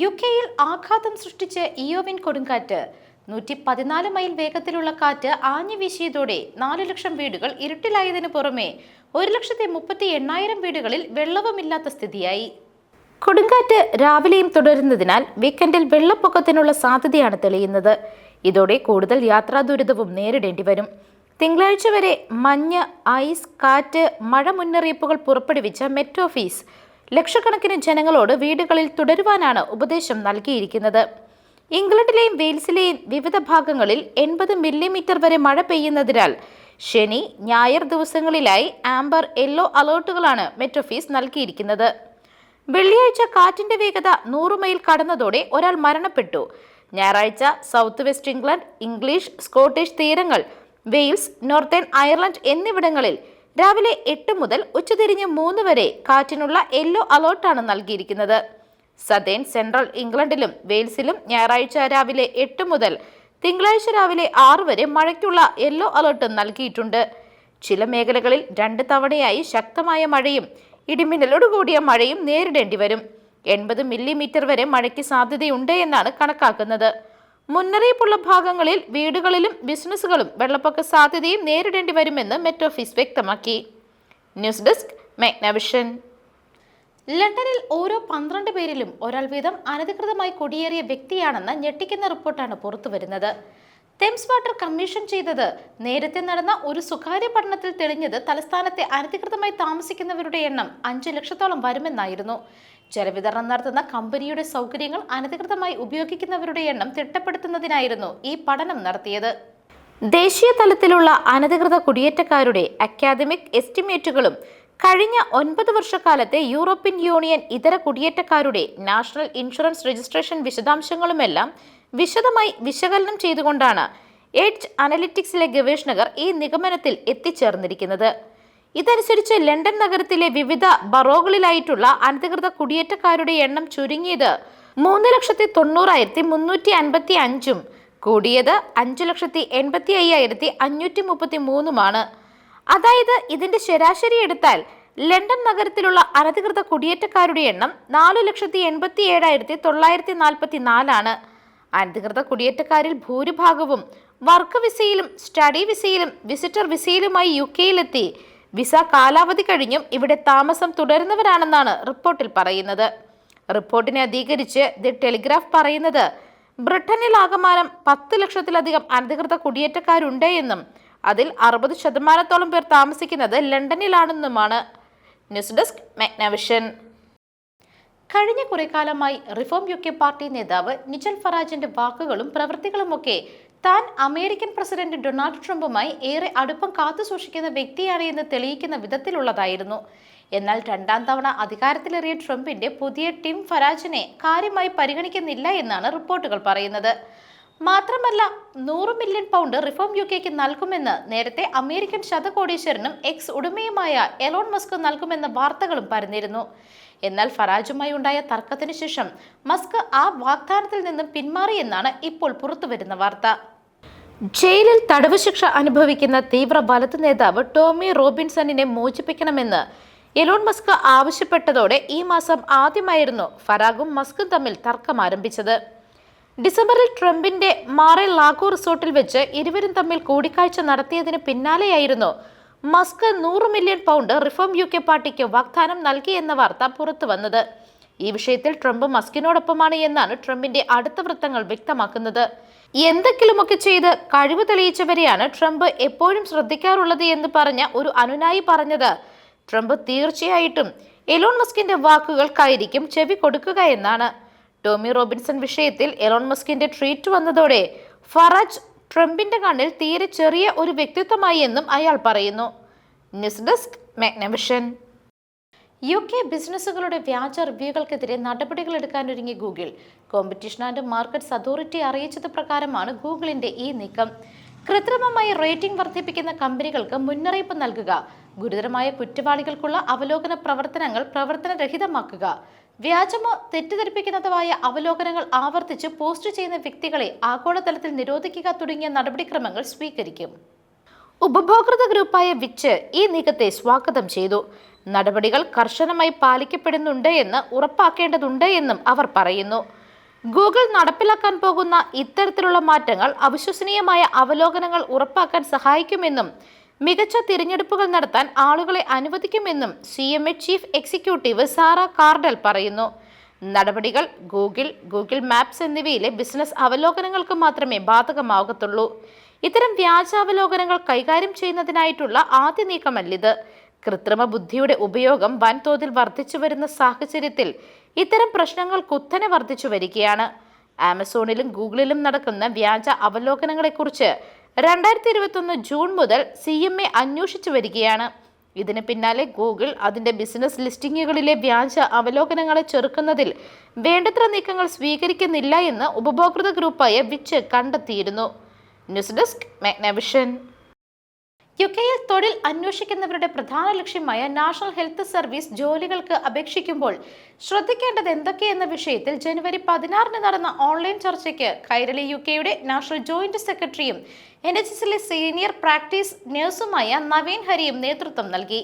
U കെയിൽ ആഘാതം സൃഷ്ടിച്ച് ഇയോവിൻ കൊടുങ്കാറ്റ്. നൂറ്റി പതിനാല് മൈൽ വേഗത്തിലുള്ള കാറ്റ് ആഞ്ഞു വീശിയതോടെ നാല് ലക്ഷം വീടുകൾ ഇരുട്ടിലായതിനു പുറമെ ഒരു ലക്ഷത്തി മുപ്പത്തി എണ്ണായിരം വീടുകളിൽ വെള്ളവുമില്ലാത്ത സ്ഥിതിയായി. കൊടുങ്കാറ്റ് രാവിലെയും തുടരുന്നതിനാൽ വീക്കെൻഡിൽ വെള്ളപ്പൊക്കത്തിനുള്ള സാധ്യതയാണ് തെളിയുന്നത്. ഇതോടെ കൂടുതൽ യാത്രാ ദുരിതവും നേരിടേണ്ടി വരും. തിങ്കളാഴ്ച വരെ മഞ്ഞ് ഐസ് കാറ്റ് മഴ മുന്നറിയിപ്പുകൾ പുറപ്പെടുവിച്ച മെറ്റ് ഓഫീസ് ലക്ഷക്കണക്കിന് ജനങ്ങളോട് വീടുകളിൽ തുടരുവാനാണ് ഉപദേശം നൽകിയിരിക്കുന്നത്. ഇംഗ്ലണ്ടിലെയും വെയിൽസിലെയും വിവിധ ഭാഗങ്ങളിൽ എൺപത് മില്ലിമീറ്റർ വരെ മഴ പെയ്യുന്നതിനാൽ ശനി ഞായർ ദിവസങ്ങളിലായി ആംബർ യെല്ലോ അലേർട്ടുകളാണ് മെട്രോഫീസ് നൽകിയിരിക്കുന്നത്. വെള്ളിയാഴ്ച കാറ്റിന്റെ വേഗത നൂറ് മൈൽ കടന്നതോടെ ഒരാൾ മരണപ്പെട്ടു. ഞായറാഴ്ച south west England English Scottish തീരങ്ങൾ വെയിൽസ് നോർത്തേൺ അയർലൻഡ് എന്നിവിടങ്ങളിൽ രാവിലെ എട്ട് മുതൽ ഉച്ചതിരിഞ്ഞ് മൂന്ന് വരെ കാറ്റിനുള്ള യെല്ലോ അലേർട്ടാണ് നൽകിയിരിക്കുന്നത്. സദേൺ സെൻട്രൽ ഇംഗ്ലണ്ടിലും വെയിൽസിലും ഞായറാഴ്ച രാവിലെ എട്ട് മുതൽ തിങ്കളാഴ്ച രാവിലെ ആറ് വരെ മഴയ്ക്കുള്ള യെല്ലോ അലേർട്ട് നൽകിയിട്ടുണ്ട്. ചില മേഖലകളിൽ രണ്ട് തവണയായി ശക്തമായ മഴയും ഇടിമിന്നലോട് കൂടിയ മഴയും നേരിടേണ്ടി വരും. എൺപത് മില്ലിമീറ്റർ വരെ മഴയ്ക്ക് സാധ്യതയുണ്ട് എന്നാണ് കണക്കാക്കുന്നത്. മുന്നറിയിപ്പുള്ള ഭാഗങ്ങളിൽ വീടുകളിലും ബിസിനസ്സുകളും വെള്ളപ്പൊക്ക സാധ്യതയും നേരിടേണ്ടി വരുമെന്ന് മെറ്റ് ഓഫീസ് വ്യക്തമാക്കി. ന്യൂസ് ഡെസ്ക് മെഗ്നവിഷൻ ലണ്ടനിൽ ഓരോ പന്ത്രണ്ട് പേരിലും ഒരാൾ വീതം അനധികൃതമായി കുടിയേറിയ വ്യക്തിയാണെന്ന് ഞെട്ടിക്കുന്ന റിപ്പോർട്ടാണ് പുറത്തുവരുന്നത്. തെംസ് വാട്ടർ കമ്മീഷൻ ചെയ്തത്. നേരത്തെ നടന്ന ഒരു സ്വകാര്യ പഠനത്തിൽ തെളിഞ്ഞത് തലസ്ഥാനത്തെ അനധികൃതമായി താമസിക്കുന്നവരുടെ എണ്ണം അഞ്ചു ലക്ഷത്തോളം വരുമെന്നായിരുന്നു. ജലവിതരണം നടത്തുന്ന കമ്പനിയുടെ സൗകര്യങ്ങൾ അനധികൃതമായി ഉപയോഗിക്കുന്നവരുടെ എണ്ണം തിട്ടപ്പെടുത്തുന്നതിനായിരുന്നു ഈ പഠനം നടത്തിയത്. ദേശീയ തലത്തിലുള്ള അനധികൃത കുടിയേറ്റക്കാരുടെ അക്കാദമിക് എസ്റ്റിമേറ്റുകളും കഴിഞ്ഞ ഒൻപത് വർഷക്കാലത്തെ യൂറോപ്യൻ യൂണിയൻ ഇതര കുടിയേറ്റക്കാരുടെ നാഷണൽ ഇൻഷുറൻസ് രജിസ്ട്രേഷൻ വിശദാംശങ്ങളുമെല്ലാം വിശദമായി വിശകലനം ചെയ്തുകൊണ്ടാണ് എഡ്ജ് അനലിറ്റിക്സിലെ ഗവേഷകർ ഈ നിഗമനത്തിൽ എത്തിച്ചേർന്നിരിക്കുന്നത്. ഇതനുസരിച്ച് ലണ്ടൻ നഗരത്തിലെ വിവിധ ബറോകളിലായിട്ടുള്ള അനധികൃത കുടിയേറ്റക്കാരുടെ എണ്ണം ചുരുങ്ങിയത് മൂന്ന് ലക്ഷത്തി തൊണ്ണൂറായിരത്തി മുന്നൂറ്റി അൻപത്തി അഞ്ചും കൂടിയത് അഞ്ചു ലക്ഷത്തി എൺപത്തി അയ്യായിരത്തി അഞ്ഞൂറ്റി മുപ്പത്തി മൂന്നുമാണ്. അതായത് ഇതിന്റെ ശരാശരി എടുത്താൽ ലണ്ടൻ നഗരത്തിലുള്ള അനധികൃത കുടിയേറ്റക്കാരുടെ എണ്ണം നാലു ലക്ഷത്തി എൺപത്തി ഏഴായിരത്തി തൊള്ളായിരത്തി നാൽപ്പത്തി നാലാണ്. അനധികൃത കുടിയേറ്റക്കാരിൽ ഭൂരിഭാഗവും വർക്ക് വിസയിലും സ്റ്റഡി വിസയിലും വിസിറ്റർ വിസയിലുമായി യു കെയിലെത്തി വിസ കാലാവധി കഴിഞ്ഞും ഇവിടെ താമസം തുടരുന്നവരാണെന്നാണ് റിപ്പോർട്ടിൽ പറയുന്നത്. റിപ്പോർട്ടിനെ അധികരിച്ച് ദി ടെലിഗ്രാഫ് പറയുന്നത് ബ്രിട്ടനിൽ ആകമാനം പത്ത് ലക്ഷത്തിലധികം അനധികൃത കുടിയേറ്റക്കാരുണ്ട് എന്നും അതിൽ അറുപത് ശതമാനത്തോളം പേർ താമസിക്കുന്നത് ലണ്ടനിലാണെന്നുമാണ്. News desk മെഗ്നവിഷൻ. കഴിഞ്ഞ കുറെ കാലമായി റിഫോം യു കെ പാർട്ടി നേതാവ് നിജൽ ഫറാജിന്റെ വാക്കുകളും പ്രവൃത്തികളുമൊക്കെ താൻ അമേരിക്കൻ പ്രസിഡന്റ് ഡൊണാൾഡ് ട്രംപുമായി ഏറെ അടുപ്പം കാത്തു സൂക്ഷിക്കുന്ന വ്യക്തിയാണ് എന്ന് തെളിയിക്കുന്ന വിധത്തിലുള്ളതായിരുന്നു. എന്നാൽ രണ്ടാം തവണ അധികാരത്തിലേറിയ ട്രംപിന്റെ പുതിയ ടിം ഫരാജിനെ കാര്യമായി പരിഗണിക്കുന്നില്ല എന്നാണ് റിപ്പോർട്ടുകൾ പറയുന്നത്. മാത്രമല്ല നൂറ് മില്യൺ പൗണ്ട് റിഫോം യു കെക്ക് നൽകുമെന്ന് നേരത്തെ അമേരിക്കൻ ശതകോടീശ്വരനും എക്സ് ഉടമയുമായ എലോൺ മസ്ക് നൽകുമെന്ന വാർത്തകളും പരന്നിരുന്നു. എന്നാൽ ഫറാജുമായി ഉണ്ടായ തർക്കത്തിന് ശേഷം മസ്ക് ആ വാഗ്ദാനത്തിൽ നിന്നും പിന്മാറിയെന്നാണ് ഇപ്പോൾ പുറത്തുവരുന്ന വാർത്ത. ജയിലിൽ തടവ് ശിക്ഷ അനുഭവിക്കുന്ന തീവ്ര വലതു നേതാവ് ടോമി റോബിൻസണിനെ മോചിപ്പിക്കണമെന്ന് എലോൺ മസ്ക് ആവശ്യപ്പെട്ടതോടെ ഈ മാസം ആദ്യമായിരുന്നു ഫറാഗും മസ്കും തമ്മിൽ തർക്കം ആരംഭിച്ചത്. ഡിസംബറിൽ ട്രംപിന്റെ മാറെ ലാഗോ റിസോർട്ടിൽ വെച്ച് ഇരുവരും തമ്മിൽ കൂടിക്കാഴ്ച നടത്തിയതിന് പിന്നാലെയായിരുന്നു മസ്ക് നൂറ് million pound reform U K പാർട്ടിക്ക് വാഗ്ദാനം നൽകി എന്ന വാർത്ത പുറത്തു വന്നത്. ഈ വിഷയത്തിൽ ട്രംപ് മസ്കിനോടൊപ്പമാണ് എന്നാണ് ട്രംപിന്റെ അടുത്ത വൃത്തങ്ങൾ വ്യക്തമാക്കുന്നത്. എന്തെങ്കിലുമൊക്കെ ചെയ്ത് കഴിവ് തെളിയിച്ചവരെയാണ് ട്രംപ് എപ്പോഴും ശ്രദ്ധിക്കാറുള്ളത് എന്ന് പറഞ്ഞ ഒരു അനുനായി പറഞ്ഞത്. ട്രംപ് തീർച്ചയായിട്ടും എലോൺ മസ്കിന്റെ വാക്കുകൾക്കായിരിക്കും ചെവി കൊടുക്കുക എന്നാണ്. ടോമി റോബിൻസൺ വിഷയത്തിൽ എലോൺ മസ്കിന്റെ ട്വീറ്റ് വന്നതോടെ ഫറാജ് ട്രംപിന്റെ കണ്ണിൽ തീരെ ചെറിയ ഒരു വ്യക്തിത്വമായി എന്നും അയാൾ പറയുന്നു. News desk Magnavision. U K ബിസിനസ്സുകളുടെ വ്യാജ റിവ്യൂകൾക്കെതിരെ നടപടികൾ എടുക്കാനൊരുങ്ങി Google. Competition and markets authority അറിയിച്ചത് പ്രകാരമാണ് ഗൂഗിളിന്റെ ഈ നീക്കം. കൃത്രിമമായി റേറ്റിംഗ് വർദ്ധിപ്പിക്കുന്ന കമ്പനികൾക്ക് മുന്നറിയിപ്പ് നൽകുക. ഗുരുതരമായ കുറ്റവാളികൾക്കുള്ള അവലോകന പ്രവർത്തനങ്ങൾ പ്രവർത്തനരഹിതമാക്കുക. വ്യാജമോ തെറ്റിദ്ധരിപ്പിക്കുന്നതുമായ അവലോകനങ്ങൾ ആവർത്തിച്ച് പോസ്റ്റ് ചെയ്യുന്ന വ്യക്തികളെ ആഗോളതലത്തിൽ നിരോധിക്കുക തുടങ്ങിയ നടപടിക്രമങ്ങൾ സ്വീകരിക്കും. ഉപഭോക്തൃ ഗ്രൂപ്പായ വിച്ച് ഈ നീക്കത്തെ സ്വാഗതം ചെയ്തു. നടപടികൾ കർശനമായി പാലിക്കപ്പെടുന്നുണ്ട് എന്ന് ഉറപ്പാക്കേണ്ടതുണ്ട് എന്നും അവർ പറയുന്നു. ഗൂഗിൾ നടപ്പിലാക്കാൻ പോകുന്ന ഇത്തരത്തിലുള്ള മാറ്റങ്ങൾ അവിശ്വസനീയമായ അവലോകനങ്ങൾ ഉറപ്പാക്കാൻ സഹായിക്കുമെന്നും മികച്ച തിരഞ്ഞെടുപ്പുകൾ നടത്താൻ ആളുകളെ അനുവദിക്കുമെന്നും C M A chief executive Sarah Cardell പറയുന്നു. നടപടികൾ ഗൂഗിൾ ഗൂഗിൾ മാപ്സ് എന്നിവയിലെ ബിസിനസ് അവലോകനങ്ങൾക്ക് മാത്രമേ ബാധകമാകത്തുള്ളൂ. ഇത്തരം വ്യാജാവലോകനങ്ങൾ കൈകാര്യം ചെയ്യുന്നതിനായിട്ടുള്ള ആദ്യ നീക്കമല്ലിത്. കൃത്രിമ ബുദ്ധിയുടെ ഉപയോഗം വൻതോതിൽ വർദ്ധിച്ചു വരുന്ന സാഹചര്യത്തിൽ ഇത്തരം പ്രശ്നങ്ങൾ കുത്തനെ വർദ്ധിച്ചു വരികയാണ്. ആമസോണിലും ഗൂഗിളിലും നടക്കുന്ന വ്യാജ അവലോകനങ്ങളെക്കുറിച്ച് രണ്ടായിരത്തി ഇരുപത്തൊന്ന് ജൂൺ മുതൽ സി എം എ അന്വേഷിച്ചു വരികയാണ്. ഇതിന് പിന്നാലെ ഗൂഗിൾ അതിന്റെ ബിസിനസ് ലിസ്റ്റിംഗുകളിലെ വ്യാജ അവലോകനങ്ങളെ ചെറുക്കുന്നതിൽ വേണ്ടത്ര നീക്കങ്ങൾ സ്വീകരിക്കുന്നില്ല എന്ന് ഉപഭോക്തൃ ഗ്രൂപ്പായ വിച്ച് കണ്ടെത്തിയിരുന്നു. News desk Magnavision. യു കെയിൽ തൊഴിൽ അന്വേഷിക്കുന്നവരുടെ പ്രധാന ലക്ഷ്യമായ നാഷണൽ ഹെൽത്ത് സർവീസ് ജോലികൾക്ക് അപേക്ഷിക്കുമ്പോൾ ശ്രദ്ധിക്കേണ്ടത് എന്തൊക്കെയെന്ന വിഷയത്തിൽ ജനുവരി പതിനാറിന് നടന്ന ഓൺലൈൻ ചർച്ചയ്ക്ക് കൈരളി യു കെയുടെ നാഷണൽ ജോയിന്റ് സെക്രട്ടറിയും എൻ എച്ച് എസിലെ സീനിയർ പ്രാക്ടീസ് നഴ്സുമായ നവീൻ ഹരിയും നേതൃത്വം നൽകി.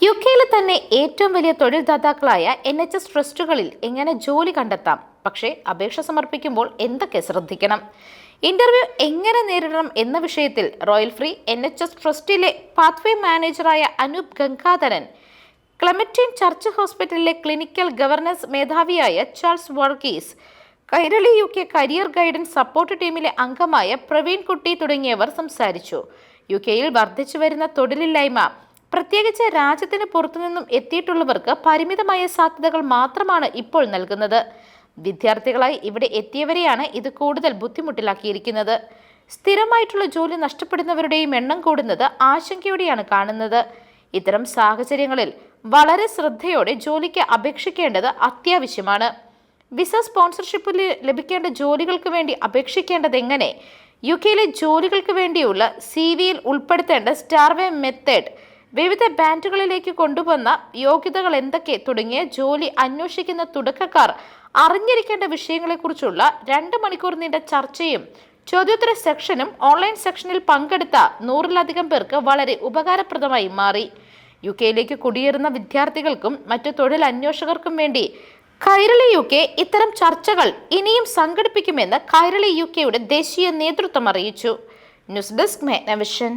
യു കെയിലെ തന്നെ ഏറ്റവും വലിയ തൊഴിൽദാതാക്കളായ എൻ എച്ച് എസ് ട്രസ്റ്റുകളിൽ എങ്ങനെ ജോലി കണ്ടെത്താം? പക്ഷേ അപേക്ഷ സമർപ്പിക്കുമ്പോൾ എന്തൊക്കെ ശ്രദ്ധിക്കണം? ഇന്റർവ്യൂ എങ്ങനെ നേരിടണം എന്ന വിഷയത്തിൽ royal free N H S ട്രസ്റ്റിലെ pathway മാനേജറായ അനൂപ് ഗംഗാധരൻ ക്ലമറ്റീൻ ചർച്ച് ഹോസ്പിറ്റലിലെ clinical governance മേധാവിയായ Charles Varghese Kairali U K career guidance support ടീമിലെ അംഗമായ പ്രവീൺ കുട്ടി തുടങ്ങിയവർ സംസാരിച്ചു. യു കെയിൽ വർദ്ധിച്ചു വരുന്ന തൊഴിലില്ലായ്മ പ്രത്യേകിച്ച് രാജ്യത്തിന് പുറത്തുനിന്നും എത്തിയിട്ടുള്ളവർക്ക് പരിമിതമായ സാധ്യതകൾ മാത്രമാണ് ഇപ്പോൾ നൽകുന്നത്. വിദ്യാർത്ഥികളായി ഇവിടെ എത്തിയവരെയാണ് ഇത് കൂടുതൽ ബുദ്ധിമുട്ടിലാക്കിയിരിക്കുന്നത്. സ്ഥിരമായിട്ടുള്ള ജോലി നഷ്ടപ്പെടുന്നവരുടെയും എണ്ണം കൂടുന്നത് ആശങ്കയോടെയാണ് കാണുന്നത്. ഇത്തരം സാഹചര്യങ്ങളിൽ വളരെ ശ്രദ്ധയോടെ ജോലിക്ക് അപേക്ഷിക്കേണ്ടത് അത്യാവശ്യമാണ്. വിസ സ്പോൺസർഷിപ്പ് ലഭിക്കേണ്ട ജോലികൾക്ക് വേണ്ടി അപേക്ഷിക്കേണ്ടത് എങ്ങനെ യു കെയിലെ ജോലികൾക്ക് വേണ്ടിയുള്ള സി വിയിൽ ഉൾപ്പെടുത്തേണ്ട സ്റ്റാർവേ മെത്തേഡ് വിവിധ ബാൻഡുകളിലേക്ക് കൊണ്ടുവന്ന യോഗ്യതകൾ എന്തൊക്കെ തുടങ്ങിയ ജോലി അന്വേഷിക്കുന്ന തുടക്കക്കാർ അറിഞ്ഞിരിക്കേണ്ട വിഷയങ്ങളെക്കുറിച്ചുള്ള രണ്ട് മണിക്കൂർ നീണ്ട ചർച്ചയും ചോദ്യോത്തര സെക്ഷനും ഓൺലൈൻ സെക്ഷനിൽ പങ്കെടുത്ത നൂറിലധികം പേർക്ക് വളരെ ഉപകാരപ്രദമായി മാറി. യു കെയിലേക്ക് കുടിയേറുന്ന വിദ്യാർത്ഥികൾക്കും മറ്റു തൊഴിൽ അന്വേഷകർക്കും വേണ്ടി കൈരളി യു കെ ഇത്തരം ചർച്ചകൾ ഇനിയും സംഘടിപ്പിക്കുമെന്ന് കൈരളി യു കെയുടെ ദേശീയ നേതൃത്വം അറിയിച്ചു. News desk മേനവിഷൻ